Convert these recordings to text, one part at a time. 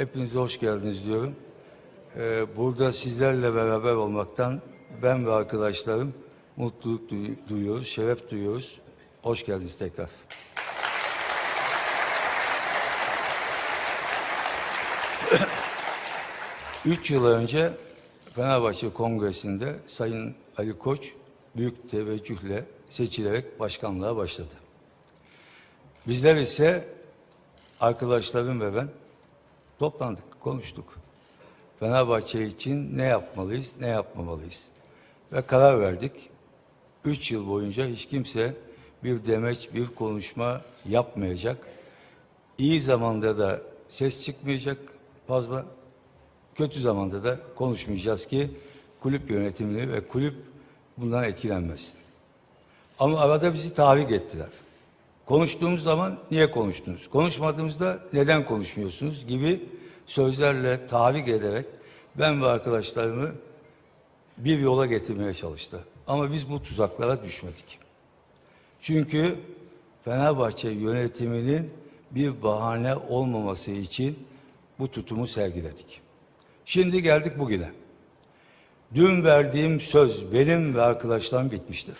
Hepinize hoş geldiniz diyorum. Ee, burada sizlerle beraber olmaktan ben ve arkadaşlarım mutluluk duy- duyuyoruz, şeref duyuyoruz. Hoş geldiniz tekrar. Üç yıl önce Fenerbahçe Kongresi'nde Sayın Ali Koç büyük teveccühle seçilerek başkanlığa başladı. Bizler ise arkadaşlarım ve ben toplandık, konuştuk. Fenerbahçe için ne yapmalıyız, ne yapmamalıyız? Ve karar verdik. Üç yıl boyunca hiç kimse bir demeç, bir konuşma yapmayacak. İyi zamanda da ses çıkmayacak fazla. Kötü zamanda da konuşmayacağız ki kulüp yönetimini ve kulüp bundan etkilenmesin. Ama arada bizi tahrik ettiler. Konuştuğumuz zaman niye konuştunuz? Konuşmadığımızda neden konuşmuyorsunuz gibi sözlerle tahrik ederek ben ve arkadaşlarımı bir yola getirmeye çalıştı. Ama biz bu tuzaklara düşmedik. Çünkü Fenerbahçe yönetiminin bir bahane olmaması için bu tutumu sergiledik. Şimdi geldik bugüne. Dün verdiğim söz benim ve arkadaşlarım bitmiştir.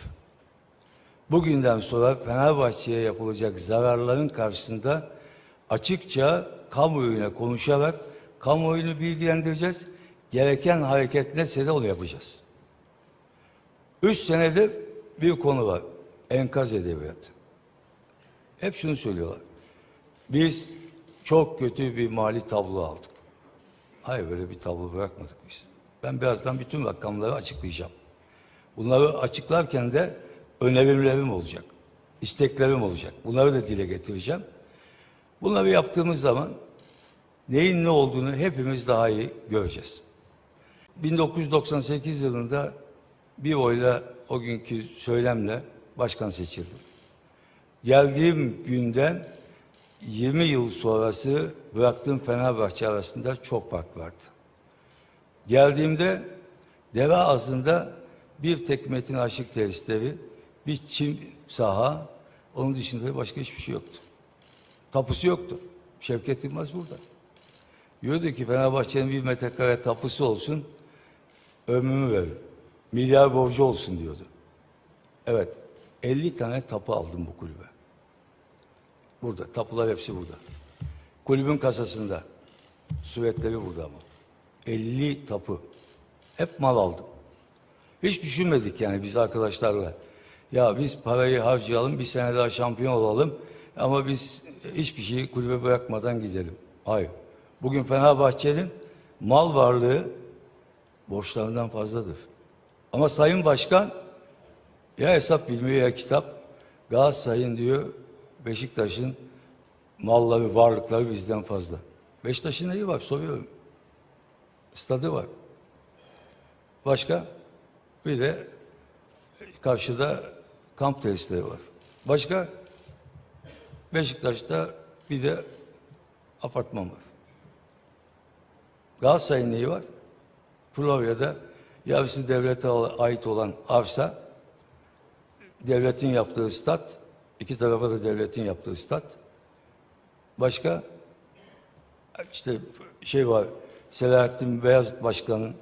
Bugünden sonra Fenerbahçe'ye yapılacak zararların karşısında açıkça kamuoyuna konuşarak kamuoyunu bilgilendireceğiz. Gereken hareket neyse de onu yapacağız. Üç senedir bir konu var. Enkaz edebiyatı. Hep şunu söylüyorlar. Biz çok kötü bir mali tablo aldık. Hayır böyle bir tablo bırakmadık biz. Ben birazdan bütün rakamları açıklayacağım. Bunları açıklarken de önerilerim olacak. isteklerim olacak. Bunları da dile getireceğim. Bunları yaptığımız zaman neyin ne olduğunu hepimiz daha iyi göreceğiz. 1998 yılında bir oyla o günkü söylemle başkan seçildim. Geldiğim günden 20 yıl sonrası bıraktığım Fenerbahçe arasında çok fark vardı. Geldiğimde deve ağzında bir tek Metin Aşık tesisleri, bir çim saha, onun dışında başka hiçbir şey yoktu. Tapusu yoktu. Şevket Yılmaz burada. Diyordu ki Fenerbahçe'nin bir metrekare tapusu olsun, ömrümü verin. Milyar borcu olsun diyordu. Evet, 50 tane tapu aldım bu kulübe. Burada, tapular hepsi burada. Kulübün kasasında. Suretleri burada ama. 50 tapu. Hep mal aldım. Hiç düşünmedik yani biz arkadaşlarla. Ya biz parayı harcayalım, bir sene daha şampiyon olalım ama biz hiçbir şeyi kulübe bırakmadan gidelim. Hayır. Bugün Fenerbahçe'nin mal varlığı borçlarından fazladır. Ama Sayın Başkan ya hesap bilmiyor ya kitap. Galatasaray'ın diyor Beşiktaş'ın malları, varlıkları bizden fazla. Beşiktaş'ın neyi var soruyorum. Stadı var. Başka? Bir de karşıda kamp tesisleri var. Başka? Beşiktaş'ta bir de apartman var. Galatasaray'ın neyi var? Florya'da yarısı devlete ait olan arsa, devletin yaptığı stat, iki tarafa da devletin yaptığı stat. Başka? İşte şey var, Selahattin Beyazıt Başkan'ın,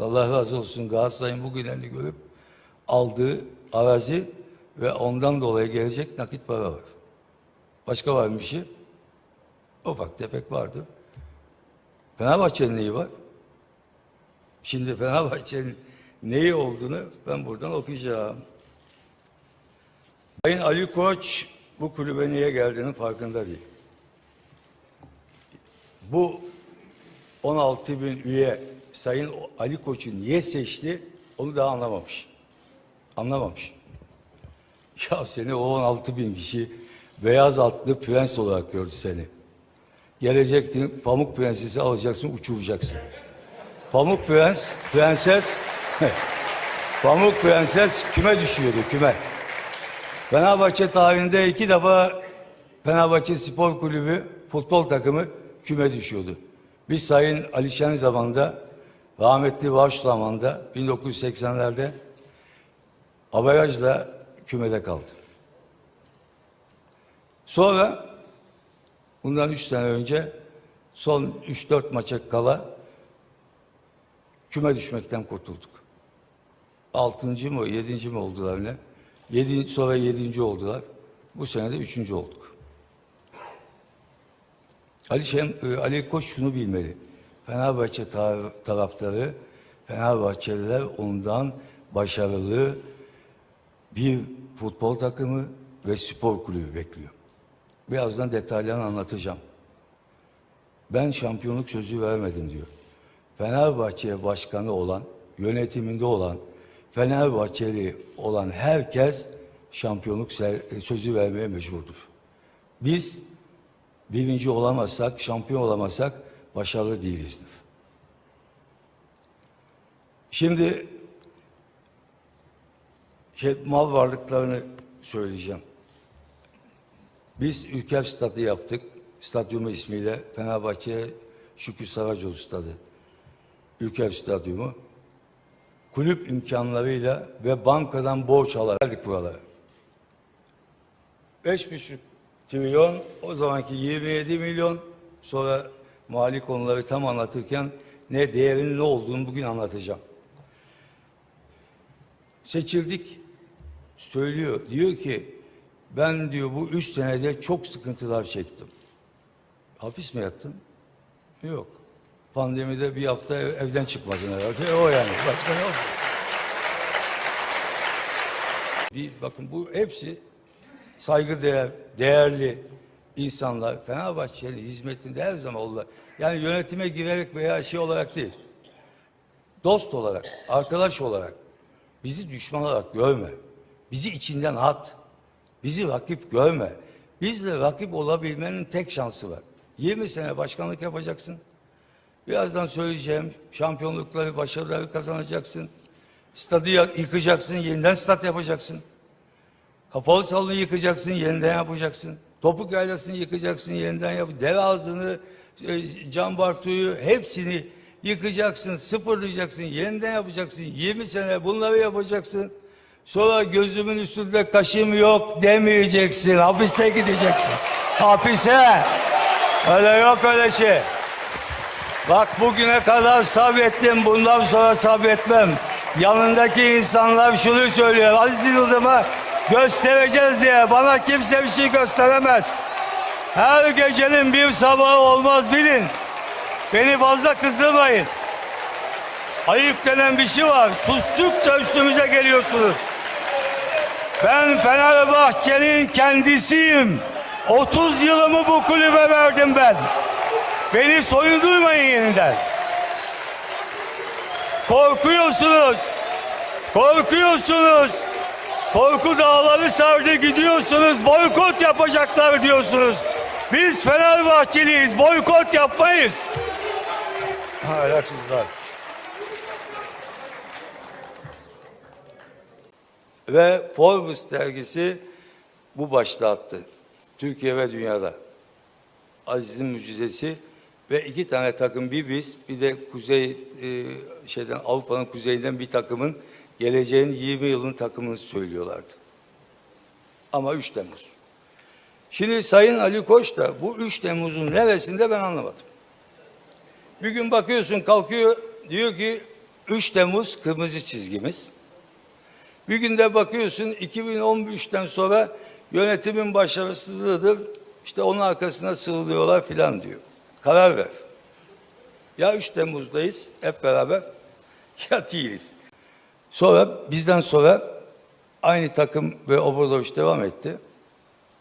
Allah razı olsun Galatasaray'ın bugünlerini görüp aldığı arazi ve ondan dolayı gelecek nakit para var. Başka var mı bir şey? Ufak tefek vardı. Fenerbahçe'nin neyi var? Şimdi Fenerbahçe'nin neyi olduğunu ben buradan okuyacağım. Sayın Ali Koç bu kulübe niye geldiğinin farkında değil. Bu 16 bin üye Sayın Ali Koç'u niye seçti onu daha anlamamış. Anlamamış. Ya seni o 16 bin kişi beyaz atlı prens olarak gördü seni. Gelecektin pamuk prensesi alacaksın uçuracaksın. Pamuk prens, prenses, pamuk prenses küme düşüyordu küme. Fenerbahçe tarihinde iki defa Fenerbahçe Spor Kulübü futbol takımı küme düşüyordu. Biz Sayın Alişen zamanında, rahmetli Varş zamanında 1980'lerde averajla kümede kaldı. Sonra bundan üç sene önce son 3-4 maça kala küme düşmekten kurtulduk. Altıncı mı, yedinci mi oldular ne? Yedi, sonra yedinci oldular. Bu sene de üçüncü olduk. Ali, Şem, e, Ali Koç şunu bilmeli. Fenerbahçe tar- taraftarı, Fenerbahçeliler ondan başarılı bir futbol takımı ve spor kulübü bekliyor. Birazdan detaylarını anlatacağım. Ben şampiyonluk sözü vermedim diyor. Fenerbahçe başkanı olan, yönetiminde olan, Fenerbahçeli olan herkes şampiyonluk se- sözü vermeye mecburdur. Biz birinci olamazsak, şampiyon olamazsak başarılı değilizdir. Şimdi şey, mal varlıklarını söyleyeceğim. Biz Ülker Stadı yaptık. Stadyumu ismiyle Fenerbahçe Şükrü Saracoğlu Stadı. Ülker Stadyumu. Kulüp imkanlarıyla ve bankadan borç alarak geldik buralara. 5,5 trilyon, o zamanki 27 milyon, sonra mali konuları tam anlatırken ne değerinin ne olduğunu bugün anlatacağım. Seçildik, söylüyor, diyor ki ben diyor bu üç senede çok sıkıntılar çektim. Hapis mi yattın? Yok. Pandemide bir hafta ev- evden çıkmadın herhalde. O yani. Başka ne oldu? Bir, bakın bu hepsi saygıdeğer, değerli insanlar Fenerbahçe'nin hizmetinde her zaman oldular. Yani yönetime girerek veya şey olarak değil. Dost olarak, arkadaş olarak bizi düşman olarak görme. Bizi içinden at. Bizi rakip görme. Bizle rakip olabilmenin tek şansı var. 20 sene başkanlık yapacaksın. Birazdan söyleyeceğim şampiyonlukları, başarıları kazanacaksın. Stadı yıkacaksın, yeniden stat yapacaksın. Kapalı salonu yıkacaksın, yeniden yapacaksın. Topuk yaylasını yıkacaksın, yeniden yap. Dere ağzını, e, cam bartuyu hepsini yıkacaksın, sıfırlayacaksın, yeniden yapacaksın. 20 sene bunları yapacaksın. Sonra gözümün üstünde kaşım yok demeyeceksin. Hapise gideceksin. Hapise. Öyle yok öyle şey. Bak bugüne kadar sabrettim, bundan sonra sabretmem. Yanındaki insanlar şunu söylüyor. Aziz Yıldırım'a göstereceğiz diye. Bana kimse bir şey gösteremez. Her gecenin bir sabahı olmaz bilin. Beni fazla kızdırmayın. Ayıp denen bir şey var. Sustukça üstümüze geliyorsunuz. Ben Fenerbahçe'nin kendisiyim. 30 yılımı bu kulübe verdim ben. Beni soyundurmayın yeniden. Korkuyorsunuz. Korkuyorsunuz. Korku dağları sardı gidiyorsunuz. Boykot yapacaklar diyorsunuz. Biz Fenerbahçeliyiz. Boykot yapmayız. Ahlaksızlar. Ve Forbes dergisi bu başlığı attı. Türkiye ve dünyada. Aziz'in mucizesi ve iki tane takım bir biz bir de kuzey e, şeyden Avrupa'nın kuzeyinden bir takımın geleceğin 20 yılın takımını söylüyorlardı. Ama 3 Temmuz. Şimdi Sayın Ali Koç da bu 3 Temmuz'un neresinde ben anlamadım. Bir gün bakıyorsun kalkıyor diyor ki 3 Temmuz kırmızı çizgimiz. Bir günde bakıyorsun 2013'ten sonra yönetimin başarısızlığıdır. İşte onun arkasına sığınıyorlar filan diyor. Karar ver. Ya 3 Temmuz'dayız hep beraber ya değiliz. Sonra bizden sonra aynı takım ve Obradoviç devam etti.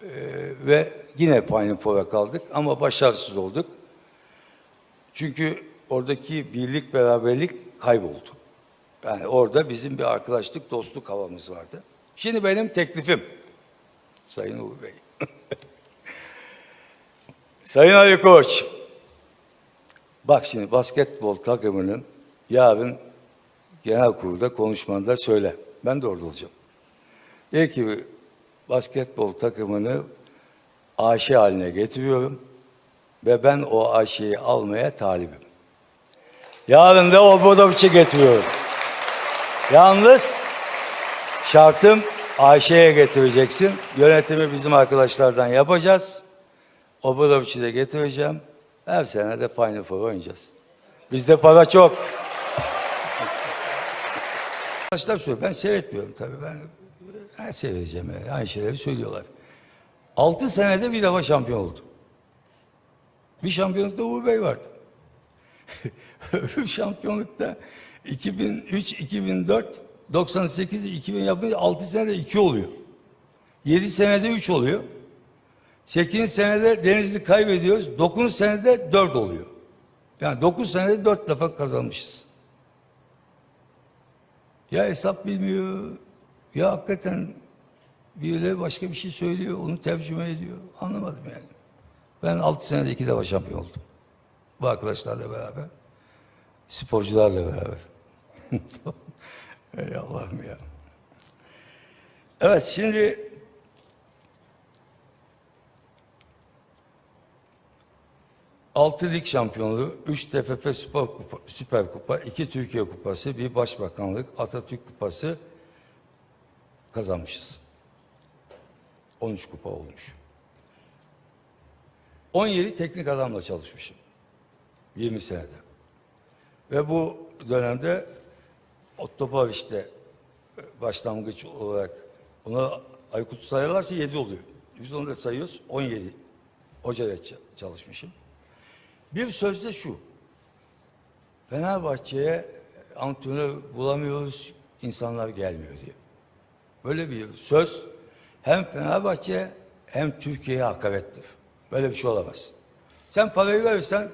Ee, ve yine Final Four'a kaldık ama başarısız olduk. Çünkü oradaki birlik beraberlik kayboldu. Yani orada bizim bir arkadaşlık, dostluk havamız vardı. Şimdi benim teklifim, Sayın Uğur Bey. Sayın Ali Koç, bak şimdi basketbol takımının yarın genel kurulda konuşmanda söyle. Ben de orada olacağım. De ki basketbol takımını AŞ haline getiriyorum ve ben o AŞ'yi almaya talibim. Yarın da Obradovic'i getiriyorum. Yalnız şartım Ayşe'ye getireceksin. Yönetimi bizim arkadaşlardan yapacağız. Obradovic'i de getireceğim. Her sene de Final Four oynayacağız. Bizde para çok. Arkadaşlar söylüyor. Ben seyretmiyorum tabii. Ben, ben seyredeceğim. Yani. Aynı şeyleri söylüyorlar. Altı senede bir defa şampiyon oldu. Bir şampiyonlukta Uğur Bey vardı. Öbür şampiyonlukta 2003, 2004, 98, 2000 yapınca 6 senede 2 oluyor. 7 senede 3 oluyor. 8 senede Denizli kaybediyoruz. 9 senede 4 oluyor. Yani 9 senede 4 defa kazanmışız. Ya hesap bilmiyor, ya hakikaten birileri başka bir şey söylüyor, onu tercüme ediyor. Anlamadım yani. Ben 6 senede 2 defa şampiyon oldum. Bu arkadaşlarla beraber. Sporcularla beraber. Ey Allah'ım ya. Evet şimdi Altı lig şampiyonluğu, 3 TFF Süper Kupa, Süper Kupa, 2 Türkiye Kupası, bir Başbakanlık, Atatürk Kupası kazanmışız. 13 kupa olmuş. 17 teknik adamla çalışmışım. 20 senede. Ve bu dönemde Otto Paviş'te e, başlangıç olarak ona Aykut sayarlarsa 7 oluyor. Biz onu da sayıyoruz 17 hocayla çalışmışım. Bir sözde şu. Fenerbahçe'ye antrenör bulamıyoruz, insanlar gelmiyor diye. Böyle bir söz hem Fenerbahçe hem Türkiye'ye hakarettir. Böyle bir şey olamaz. Sen parayı verirsen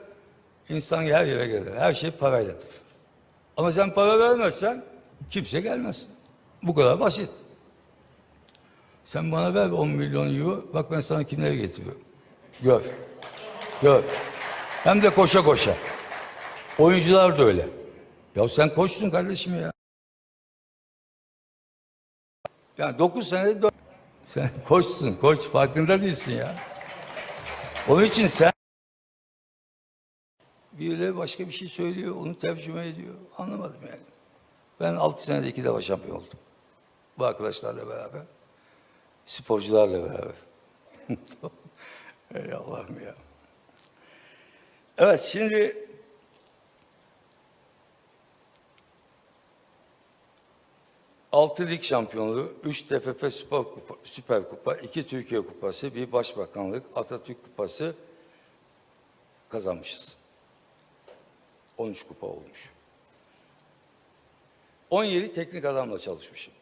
insan her yere gelir. Her şey parayladır. Ama sen para vermezsen kimse gelmez. Bu kadar basit. Sen bana ver 10 milyon euro. Bak ben sana kimleri getiriyorum. Gör. Gör. Hem de koşa koşa. Oyuncular da öyle. Ya sen koştun kardeşim ya. Yani 9 senede dört- sen koşsun, koş farkında değilsin ya. Onun için sen birileri başka bir şey söylüyor, onu tercüme ediyor. Anlamadım yani. Ben 6 senede iki defa şampiyon oldum. Bu arkadaşlarla beraber. Sporcularla beraber. Ey Allah'ım ya. Evet şimdi Altı lig şampiyonluğu, 3 TFF Süper Kupa, Süper Kupa, 2 Türkiye Kupası, bir Başbakanlık, Atatürk Kupası kazanmışız. 13 kupa olmuş. 17 teknik adamla çalışmışım.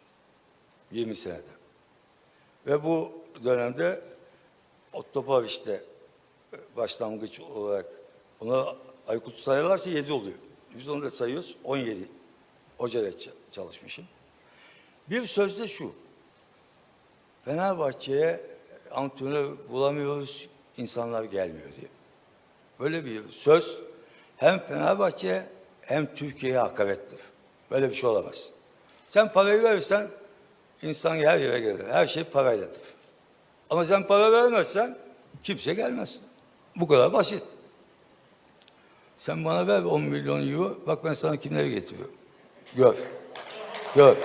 20 senede. Ve bu dönemde Otto Paviş'te e, başlangıç olarak ona Aykut sayarlarsa 7 oluyor. Biz onu da sayıyoruz 17 hocayla çalışmışım. Bir sözde şu. Fenerbahçe'ye antrenör bulamıyoruz, insanlar gelmiyor diye. Böyle bir söz hem Fenerbahçe hem Türkiye'ye hakarettir. Böyle bir şey olamaz. Sen parayı verirsen insan her yere gelir. Her şey parayladır. Ama sen para vermezsen kimse gelmez. Bu kadar basit. Sen bana ver 10 milyon euro. Bak ben sana kimleri getiriyorum. Gör. Gör.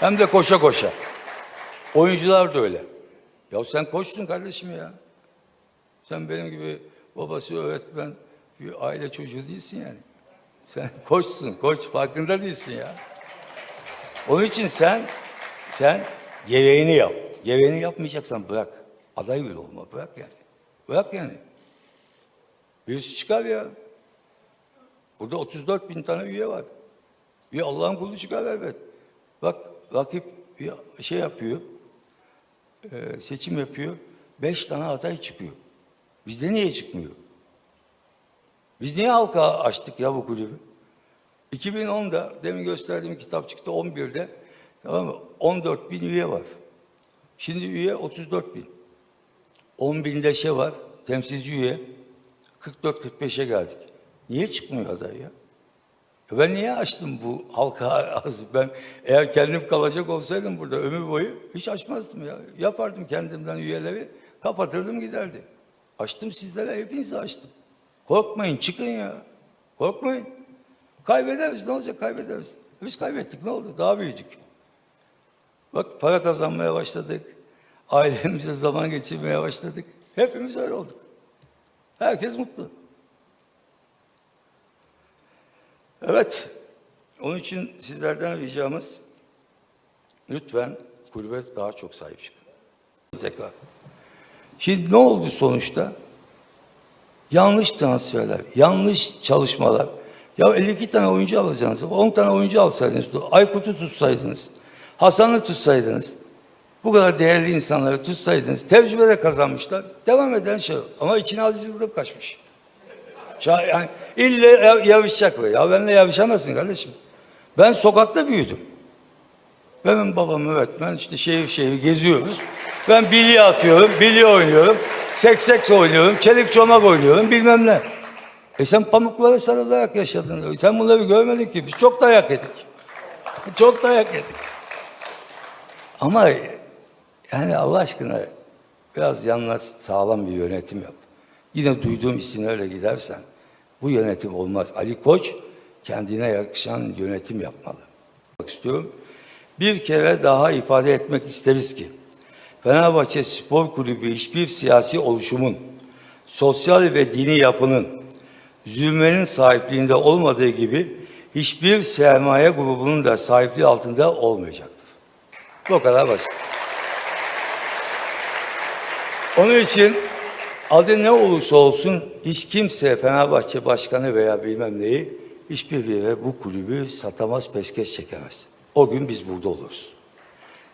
Hem de koşa koşa. Oyuncular da öyle. Ya sen koştun kardeşim ya. Sen benim gibi babası öğretmen bir aile çocuğu değilsin yani. Sen koçsun, koç farkında değilsin ya. Onun için sen sen gereğini yap. Gereğini yapmayacaksan bırak. Aday bile olma bırak yani. Bırak yani. Birisi çıkar ya. Burada 34 bin tane üye var. Bir Allah'ın kulu çıkar elbet. Bak rakip şey yapıyor. e, seçim yapıyor. Beş tane aday çıkıyor. Bizde niye çıkmıyor? Biz niye halka açtık ya bu kulübü? 2010'da demin gösterdiğim kitap çıktı 11'de tamam mı? 14 bin üye var. Şimdi üye 34 bin. 10 binde şey var temsilci üye 44-45'e geldik. Niye çıkmıyor aday ya? Ya Ben niye açtım bu halka arası? Ben eğer kendim kalacak olsaydım burada ömür boyu hiç açmazdım ya. Yapardım kendimden üyeleri, kapatırdım giderdi. Açtım sizlere, hepinize açtım. Korkmayın çıkın ya. Korkmayın. Kaybederiz ne olacak kaybederiz. E, biz kaybettik ne oldu daha büyüdük. Bak para kazanmaya başladık. Ailemize zaman geçirmeye başladık. Hepimiz öyle olduk. Herkes mutlu. Evet. Onun için sizlerden ricamız lütfen kulübe daha çok sahip çıkın. Tekrar. Şimdi ne oldu sonuçta? Yanlış transferler, yanlış çalışmalar. Ya 52 tane oyuncu alacaksınız. 10 tane oyuncu alsaydınız. Aykut'u tutsaydınız. Hasan'ı tutsaydınız. Bu kadar değerli insanları tutsaydınız. Tecrübe de kazanmışlar. Devam eden şey. Ama içine Aziz Yıldırım kaçmış. Yani ille yav- yavuşacak böyle. Ya benimle yavuşamazsın kardeşim. Ben sokakta büyüdüm. Benim babam öğretmen işte şehir şehir geziyoruz. Ben bilye atıyorum, bilye oynuyorum. Seksek oynuyorum, çelik çomak oynuyorum bilmem ne. E sen pamuklara sarılarak yaşadın. Sen bunları görmedin ki. Biz çok dayak yedik. Çok dayak yedik. Ama yani Allah aşkına biraz yanına sağlam bir yönetim yap. Yine duyduğum isimlerle gidersen bu yönetim olmaz. Ali Koç kendine yakışan yönetim yapmalı. Bak istiyorum. Bir kere daha ifade etmek isteriz ki Fenerbahçe Spor Kulübü hiçbir siyasi oluşumun, sosyal ve dini yapının, zümrenin sahipliğinde olmadığı gibi hiçbir sermaye grubunun da sahipliği altında olmayacaktır. Bu kadar basit. Onun için adı ne olursa olsun hiç kimse Fenerbahçe Başkanı veya bilmem neyi hiçbir yere bu kulübü satamaz, peskeş çekemez. O gün biz burada oluruz.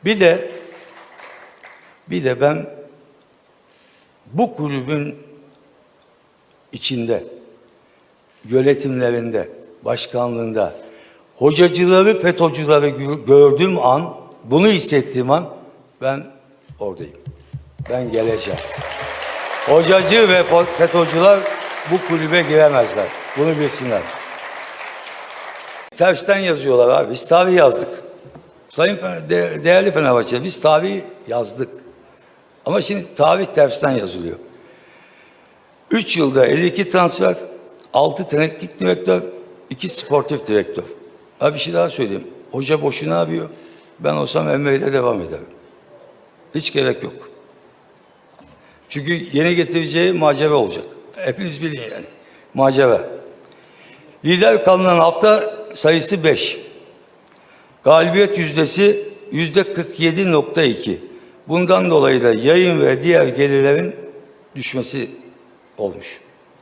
Bir de bir de ben bu kulübün içinde yönetimlerinde, başkanlığında hocacıları, FETÖ'cüleri gö- gördüğüm an, bunu hissettiğim an ben oradayım. Ben geleceğim. Hocacı ve FETÖ'cüler bu kulübe giremezler. Bunu bilsinler. Tersten yazıyorlar abi. Biz tarih yazdık. Sayın değerli Fenerbahçe biz tarih yazdık. Ama şimdi tarih tersten yazılıyor. 3 yılda 52 transfer, 6 teknik direktör, 2 sportif direktör. Ha bir şey daha söyleyeyim. Hoca boşuna yapıyor. Ben olsam Emre ile devam ederim. Hiç gerek yok. Çünkü yeni getireceği macera olacak. Hepiniz bilin yani. Macera. Lider kalınan hafta sayısı 5. Galibiyet yüzdesi yüzde 47.2. Bundan dolayı da yayın ve diğer gelirlerin düşmesi olmuş.